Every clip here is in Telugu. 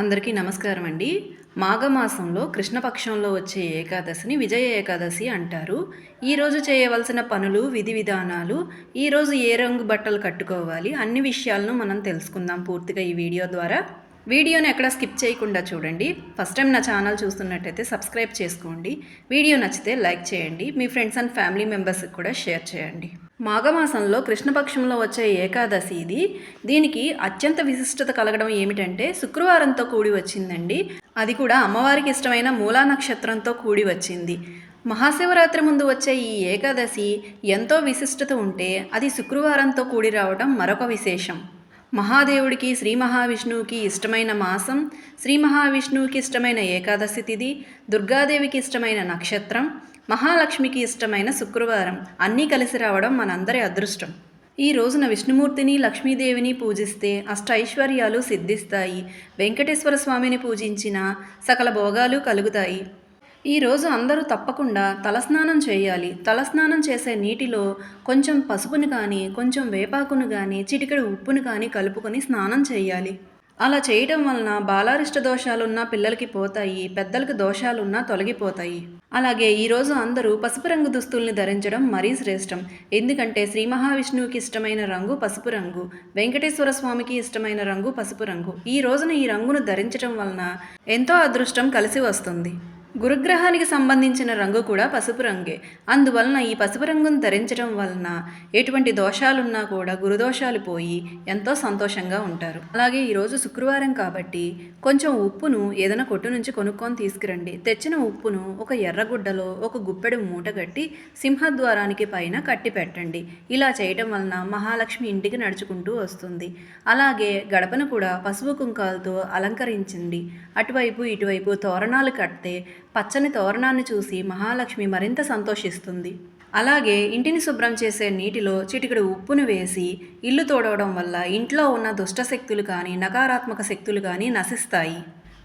అందరికీ నమస్కారం అండి. మాఘమాసంలో కృష్ణపక్షంలో వచ్చే ఏకాదశిని విజయ ఏకాదశి అంటారు. ఈరోజు చేయవలసిన పనులు విధి విధానాలు ఈరోజు ఏ రంగు బట్టలు కట్టుకోవాలి అన్ని విషయాలను మనం తెలుసుకుందాం పూర్తిగా ఈ వీడియో ద్వారా. వీడియోని ఎక్కడ స్కిప్ చేయకుండా చూడండి. ఫస్ట్ టైం నా ఛానల్ చూస్తున్నట్టయితే సబ్స్క్రైబ్ చేసుకోండి. వీడియో నచ్చితే లైక్ చేయండి. మీ ఫ్రెండ్స్ అండ్ ఫ్యామిలీ మెంబర్స్కి కూడా షేర్ చేయండి. మాఘమాసంలో కృష్ణపక్షంలో వచ్చే ఏకాదశి ఇది. దీనికి అత్యంత విశిష్టత కలగడం ఏమిటంటే శుక్రవారంతో కూడి వచ్చిందండి. అది కూడా అమ్మవారికి ఇష్టమైన మూలా నక్షత్రంతో కూడి వచ్చింది. మహాశివరాత్రి ముందు వచ్చే ఈ ఏకాదశి ఎంతో విశిష్టత ఉంటే అది శుక్రవారంతో కూడి రావడం మరొక విశేషం. మహాదేవుడికి శ్రీ మహావిష్ణువుకి ఇష్టమైన మాసం శ్రీ మహావిష్ణువుకి ఇష్టమైన ఏకాదశి తిథి దుర్గాదేవికి ఇష్టమైన నక్షత్రం మహాలక్ష్మికి ఇష్టమైన శుక్రవారం. అన్నీ కలిసి రావడం మనందరి అదృష్టం. ఈ రోజున విష్ణుమూర్తిని లక్ష్మీదేవిని పూజిస్తే అష్ట ఐశ్వర్యాలు సిద్ధిస్తాయి. వెంకటేశ్వర స్వామిని పూజించిన సకల భోగాలు కలుగుతాయి. ఈ రోజు అందరూ తప్పకుండా తలస్నానం చేయాలి. తలస్నానం చేసే నీటిలో కొంచెం పసుపును కానీ కొంచెం వేపాకును కానీ చిటికెడు ఉప్పును కానీ కలుపుకొని స్నానం చేయాలి. అలా చేయటం వలన బాలారిష్ట దోషాలున్న పిల్లలకి పోతాయి పెద్దలకు దోషాలున్నా తొలగిపోతాయి. అలాగే ఈరోజు అందరూ పసుపు రంగు దుస్తుల్ని ధరించడం మరీ శ్రేష్టం. ఎందుకంటే శ్రీ మహావిష్ణువుకి ఇష్టమైన రంగు పసుపు రంగు వెంకటేశ్వర స్వామికి ఇష్టమైన రంగు పసుపు రంగు. ఈ రోజున ఈ రంగును ధరించడం వలన ఎంతో అదృష్టం కలిసి వస్తుంది. గురుగ్రహానికి సంబంధించిన రంగు కూడా పసుపు రంగే. అందువలన ఈ పసుపు రంగును ధరించడం వలన ఎటువంటి దోషాలున్నా కూడా గురుదోషాలు పోయి ఎంతో సంతోషంగా ఉంటారు. అలాగే ఈరోజు శుక్రవారం కాబట్టి కొంచెం ఉప్పును ఏదైనా కొట్టు నుంచి కొనుక్కొని తీసుకురండి. తెచ్చిన ఉప్పును ఒక ఎర్రగుడ్డలో ఒక గుప్పెడు మూట కట్టి సింహద్వారానికి పైన కట్టి పెట్టండి. ఇలా చేయటం వలన మహాలక్ష్మి ఇంటికి నడుచుకుంటూ వస్తుంది. అలాగే గడపను కూడా పసుపు కుంకాలతో అలంకరించండి. అటువైపు ఇటువైపు తోరణాలు కడితే పచ్చని తోరణాన్ని చూసి మహాలక్ష్మి మరింత సంతోషిస్తుంది. అలాగే ఇంటిని శుభ్రం చేసే నీటిలో చిటికెడు ఉప్పును వేసి ఇల్లు తోడవడం వల్ల ఇంట్లో ఉన్న దుష్ట శక్తులు కానీ నకారాత్మక శక్తులు కానీ నశిస్తాయి.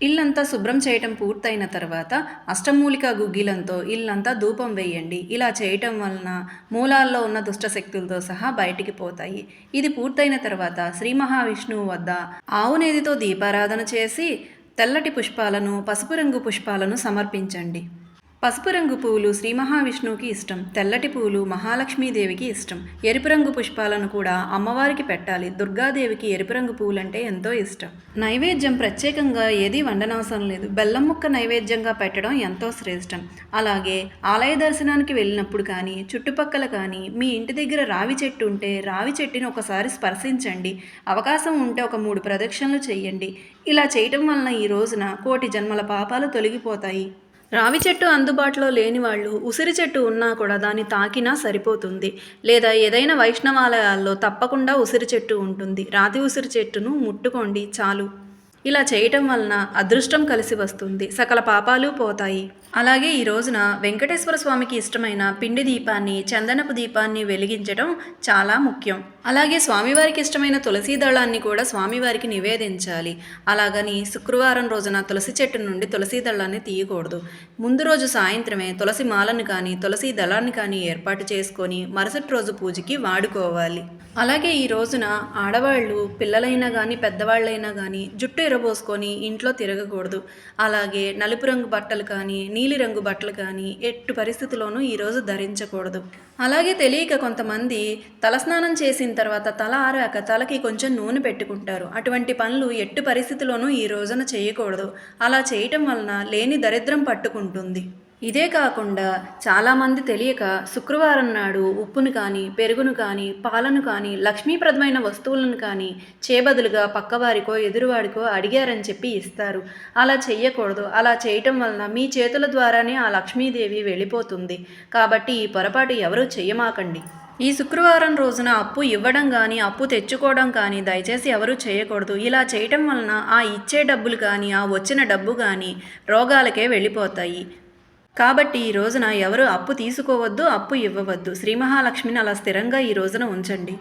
ఇల్లంతా శుభ్రం చేయటం పూర్తయిన తర్వాత అష్టమూలిక గుగ్గిలంతో ఇల్లంతా ధూపం వేయండి. ఇలా చేయటం వలన మూలాల్లో ఉన్న దుష్ట శక్తులతో సహా బయటికి పోతాయి. ఇది పూర్తయిన తర్వాత శ్రీ మహావిష్ణువు వద్ద ఆవునేదితో దీపారాధన చేసి తెల్లటి పుష్పాలను పసుపు రంగు పుష్పాలను సమర్పించండి. పసుపు రంగు పువ్వులు శ్రీ మహావిష్ణువుకి ఇష్టం. తెల్లటి పువ్వులు మహాలక్ష్మీదేవికి ఇష్టం. ఎరుపు రంగు పుష్పాలను కూడా అమ్మవారికి పెట్టాలి. దుర్గాదేవికి ఎరుపు రంగు పువ్వులంటే ఎంతో ఇష్టం. నైవేద్యం ప్రత్యేకంగా ఏది వండనవసరం లేదు. బెల్లం ముక్క నైవేద్యంగా పెట్టడం ఎంతో శ్రేష్టం. అలాగే ఆలయ దర్శనానికి వెళ్ళినప్పుడు కానీ చుట్టుపక్కల కానీ మీ ఇంటి దగ్గర రావి చెట్టు ఉంటే రావి చెట్టుని ఒకసారి స్పర్శించండి. అవకాశం ఉంటే ఒక మూడు ప్రదక్షిణలు చేయండి. ఇలా చేయటం వలన ఈ రోజున కోటి జన్మల పాపాలు తొలగిపోతాయి. రావి చెట్టు అందుబాటులో లేని వాళ్ళు ఉసిరి చెట్టు ఉన్నా కూడా దాన్ని తాకినా సరిపోతుంది. లేదా ఏదైనా వైష్ణవాలయాల్లో తప్పకుండా ఉసిరి చెట్టు ఉంటుంది. రాతి ఉసిరి చెట్టును ముట్టుకోండి చాలు. ఇలా చేయటం వలన అదృష్టం కలిసి వస్తుంది. సకల పాపాలు పోతాయి. అలాగే ఈ రోజున వెంకటేశ్వర స్వామికి ఇష్టమైన పిండి దీపాన్ని చందనపు దీపాన్ని వెలిగించడం చాలా ముఖ్యం. అలాగే స్వామివారికి ఇష్టమైన తులసి దళాన్ని కూడా స్వామివారికి నివేదించాలి. అలాగని శుక్రవారం రోజున తులసి చెట్టు నుండి తులసి దళాన్ని తీయకూడదు. ముందు రోజు సాయంత్రమే తులసి మాలను కానీ తులసి దళాన్ని కానీ ఏర్పాటు చేసుకొని మరుసటి రోజు పూజకి వాడుకోవాలి. అలాగే ఈ రోజున ఆడవాళ్ళు పిల్లలైనా కానీ పెద్దవాళ్ళైనా కానీ జుట్టు ఎరబోసుకొని ఇంట్లో తిరగకూడదు. అలాగే నలుపు రంగు బట్టలు కానీ నీలిరంగు బట్టలు కానీ ఎట్టు పరిస్థితిలోనూ ఈరోజు ధరించకూడదు. అలాగే తెలియక కొంతమంది తలస్నానం చేసిన తర్వాత తల ఆరాక తలకి కొంచెం నూనె పెట్టుకుంటారు. అటువంటి పనులు ఎట్టు పరిస్థితిలోనూ ఈ రోజున చేయకూడదు. అలా చేయటం వలన లేని దరిద్రం పట్టుకుంటుంది. ఇదే కాకుండా చాలామంది తెలియక శుక్రవారం నాడు ఉప్పును కానీ పెరుగును కానీ పాలను కానీ లక్ష్మీప్రదమైన వస్తువులను కానీ చేబదులుగా పక్కవారికో ఎదురువాడికో అడిగారని చెప్పి ఇస్తారు. అలా చెయ్యకూడదు. అలా చేయటం వలన మీ చేతుల ద్వారానే ఆ లక్ష్మీదేవి వెళ్ళిపోతుంది. కాబట్టి ఈ పొరపాటు ఎవరూ చెయ్యమాకండి. ఈ శుక్రవారం రోజున అప్పు ఇవ్వడం కానీ అప్పు తెచ్చుకోవడం కానీ దయచేసి ఎవరూ చేయకూడదు. ఇలా చేయటం వలన ఆ ఇచ్చే డబ్బులు కానీ ఆ వచ్చిన డబ్బు కానీ రోగాలకే వెళ్ళిపోతాయి. కాబట్టి ఈ రోజున ఎవరు అప్పు తీసుకోవద్దు అప్పు ఇవ్వవద్దు. శ్రీ మహాలక్ష్మిని అలా స్థిరంగా ఈ రోజున ఉంచండి.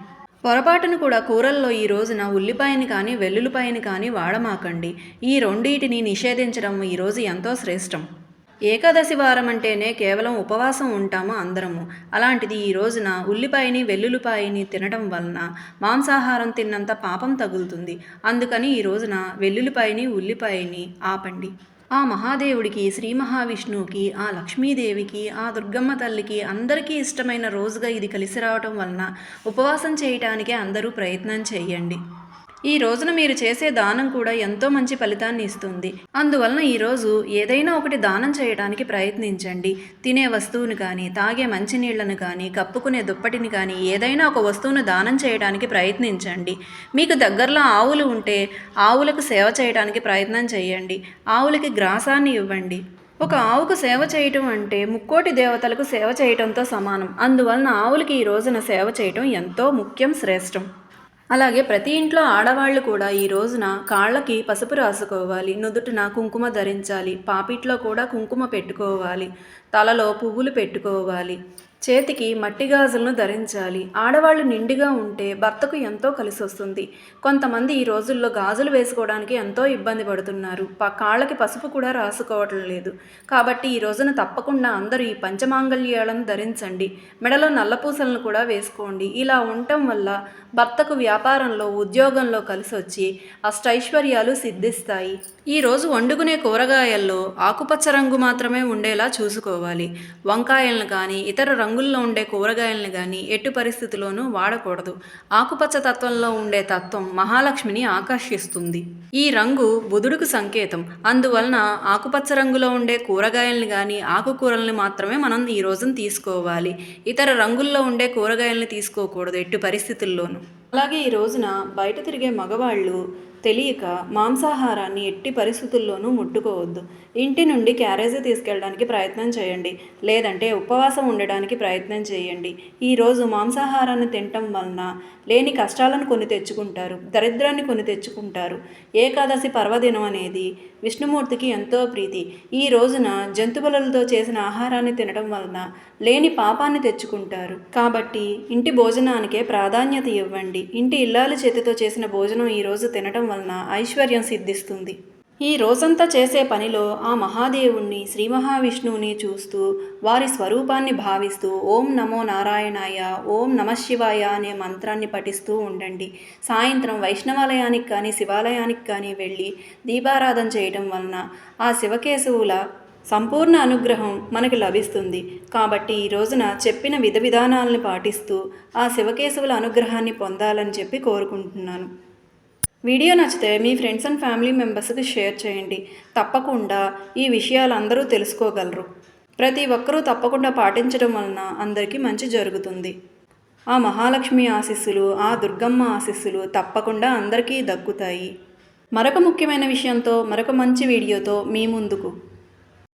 పొరపాటును కూడా కూరల్లో ఈ రోజున ఉల్లిపాయని కానీ వెల్లుల్లిపాయని కానీ వాడమాకండి. ఈ రెండింటిని నిషేధించడం ఈరోజు ఎంతో శ్రేష్టం. ఏకాదశి వారం అంటేనే కేవలం ఉపవాసం ఉంటాము అందరము. అలాంటిది ఈ రోజున ఉల్లిపాయని వెల్లుల్లిపాయని తినడం వలన మాంసాహారం తిన్నంత పాపం తగులుతుంది. అందుకని ఈ రోజున వెల్లుల్లిపాయని ఉల్లిపాయని ఆపండి. ఆ మహాదేవుడికి శ్రీ మహావిష్ణువుకి ఆ లక్ష్మీదేవికి ఆ దుర్గమ్మ తల్లికి అందరికీ ఇష్టమైన రోజుగా ఇది కలిసి రావటం వలన ఉపవాసం చేయటానికి అందరూ ప్రయత్నం చేయండి. ఈ రోజున మీరు చేసే దానం కూడా ఎంతో మంచి ఫలితాన్ని ఇస్తుంది. అందువలన ఈరోజు ఏదైనా ఒకటి దానం చేయడానికి ప్రయత్నించండి. తినే వస్తువును కానీ తాగే మంచినీళ్ళను కానీ కప్పుకునే దుప్పటిని కానీ ఏదైనా ఒక వస్తువును దానం చేయడానికి ప్రయత్నించండి. మీకు దగ్గరలో ఆవులు ఉంటే ఆవులకు సేవ చేయడానికి ప్రయత్నం చేయండి. ఆవులకి గ్రాసాన్ని ఇవ్వండి. ఒక ఆవుకు సేవ చేయటం అంటే ముక్కోటి దేవతలకు సేవ చేయటంతో సమానం. అందువలన ఆవులకి ఈ రోజున సేవ చేయటం ఎంతో ముఖ్యం శ్రేష్టం. అలాగే ప్రతి ఇంట్లో ఆడవాళ్ళు కూడా ఈ రోజున కాళ్ళకి పసుపు రాసుకోవాలి నుదుటిన కుంకుమ ధరించాలి పాపిట్లో కూడా కుంకుమ పెట్టుకోవాలి తలలో పువ్వులు పెట్టుకోవాలి. చేతికి మట్టి గాజులను ధరించాలి. ఆడవాళ్ళు నిండిగా ఉంటే భర్తకు ఎంతో కలిసి వస్తుంది కొంతమంది ఈ రోజుల్లో గాజులు వేసుకోవడానికి ఎంతో ఇబ్బంది పడుతున్నారు. కాళ్ళకి పసుపు కూడా రాసుకోవటం లేదు. కాబట్టి ఈ రోజున తప్పకుండా అందరూ ఈ పంచమాంగళ్యాలను ధరించండి. మెడలో నల్లపూసలను కూడా వేసుకోండి. ఇలా ఉండటం వల్ల భర్తకు వ్యాపారంలో ఉద్యోగంలో కలిసి వచ్చి అష్టైశ్వర్యాలు సిద్ధిస్తాయి. ఈ రోజు వండుకునే కూరగాయల్లో ఆకుపచ్చ రంగు మాత్రమే ఉండేలా చూసుకోవాలి. వంకాయలను కానీ ఇతర రంగు రంగుల్లో ఉండే కూరగాయలను కానీ ఎట్టి పరిస్థితిలోనూ వాడకూడదు. ఆకుపచ్చ తత్వంలో ఉండే తత్వం మహాలక్ష్మిని ఆకర్షిస్తుంది. ఈ రంగు బుధుడుకు సంకేతం. అందువలన ఆకుపచ్చ రంగులో ఉండే కూరగాయలను కానీ ఆకుకూరలను మాత్రమే మనం ఈ రోజున తీసుకోవాలి. ఇతర రంగుల్లో ఉండే కూరగాయలను తీసుకోకూడదు ఎట్టి పరిస్థితుల్లోనూ. అలాగే ఈ రోజున బయట తిరిగే మగవాళ్ళు తెలియక మాంసాహారాన్ని ఎట్టి పరిస్థితుల్లోనూ ముట్టుకోవద్దు. ఇంటి నుండి క్యారేజీ తీసుకెళ్ళడానికి ప్రయత్నం చేయండి. లేదంటే ఉపవాసం ఉండడానికి ప్రయత్నం చేయండి. ఈరోజు మాంసాహారాన్ని తినటం వలన లేని కష్టాలను కొని తెచ్చుకుంటారు. దరిద్రాన్ని కొని తెచ్చుకుంటారు. ఏకాదశి పర్వదినం అనేది విష్ణుమూర్తికి ఎంతో ప్రీతి. ఈ రోజున జంతువులతో చేసిన ఆహారాన్ని తినడం వలన లేని పాపాన్ని తెచ్చుకుంటారు. కాబట్టి ఇంటి భోజనానికే ప్రాధాన్యత ఇవ్వండి. ఇంటి ఇల్లాలు చేతితో చేసిన భోజనం ఈ రోజు తినడం వలన ఐశ్వర్యం సిద్ధిస్తుంది. ఈ రోజంతా చేసే పనిలో ఆ మహాదేవుణ్ణి శ్రీ మహావిష్ణువుని చూస్తూ వారి స్వరూపాన్ని భావిస్తూ ఓం నమో నారాయణాయ ఓం నమశివాయ అనే మంత్రాన్ని పఠిస్తూ ఉండండి. సాయంత్రం వైష్ణవాలయానికి కానీ శివాలయానికి కానీ వెళ్ళి దీపారాధన చేయటం వలన ఆ శివకేశవుల సంపూర్ణ అనుగ్రహం మనకు లభిస్తుంది. కాబట్టి ఈ రోజున చెప్పిన విధ విధానాలను పాటిస్తూ ఆ శివకేశవుల అనుగ్రహాన్ని పొందాలని చెప్పి కోరుకుంటున్నాను. వీడియో నచ్చితే మీ ఫ్రెండ్స్ అండ్ ఫ్యామిలీ మెంబర్స్కి షేర్ చేయండి. తప్పకుండా ఈ విషయాలు అందరూ తెలుసుకోగలరు. ప్రతి ఒక్కరూ తప్పకుండా పాటించడం వలన అందరికీ మంచి జరుగుతుంది. ఆ మహాలక్ష్మి ఆశీస్సులు ఆ దుర్గమ్మ ఆశీస్సులు తప్పకుండా అందరికీ దక్కుతాయి. మరొక ముఖ్యమైన విషయంతో మరొక మంచి వీడియోతో మీ ముందుకు.